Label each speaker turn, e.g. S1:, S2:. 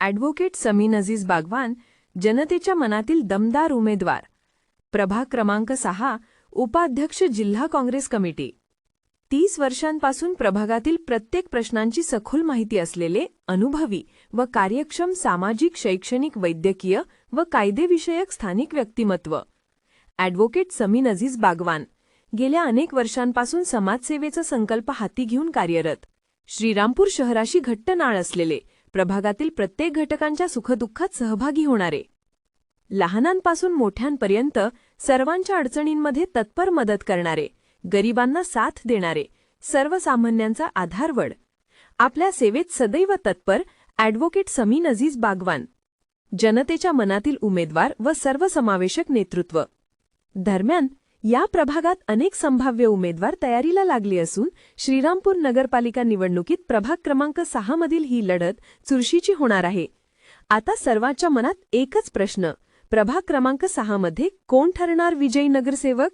S1: Advocate Sameen Aziz Bagwan जनतेच्या मनातील दमदार उमेदवार. प्रभाग क्रमांक सहा उपाध्यक्ष जिल्हा काँग्रेस कमिटी. तीस वर्षांपासून प्रभागातील प्रत्येक प्रश्नांची सखोल माहिती असलेले अनुभवी व कार्यक्षम सामाजिक शैक्षणिक वैद्यकीय व कायदेविषयक स्थानिक व्यक्तिमत्व. ॲडव्होकेट समीन अजीज बागवान. गेल्या अनेक वर्षांपासून समाजसेवेचा संकल्प हाती घेऊन कार्यरत. श्रीरामपूर शहराशी घट्ट नाळ असलेले प्रभागातील प्रत्येक घटकांच्या सुखदुःखात सहभागी होणारे. लहानांपासून मोठ्यांपर्यंत सर्वांच्या अडचणींमध्ये तत्पर मदत करणारे गरिबांना साथ देणारे सर्वसामान्यांचा आधारवड. आपल्या सेवेत सदैव तत्पर ॲडव्होकेट समीन अझीज बागवान जनतेच्या मनातील उमेदवार व सर्वसमावेशक नेतृत्व. दरम्यान या प्रभागात अनेक संभाव्य उमेदवार तयारीला लागले असून श्रीरामपूर नगरपालिका निवडणुकीत प्रभाग क्रमांक सहा मधील ही लढत चुरशीची होणार आहे. आता सर्वांच्या मनात एकच प्रश्न प्रभाग क्रमांक सहामध्ये कोण ठरणार विजयी नगरसेवक?